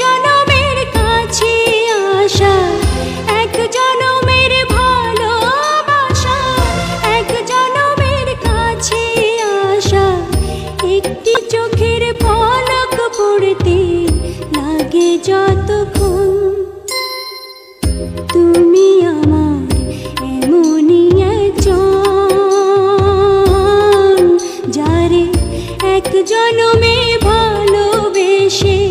জনমের কাছে এক জনমের ভালোবাসা এক জনমের কাছে একটি চোখের লাগে যতক্ষণ জনমে ভালোবেসে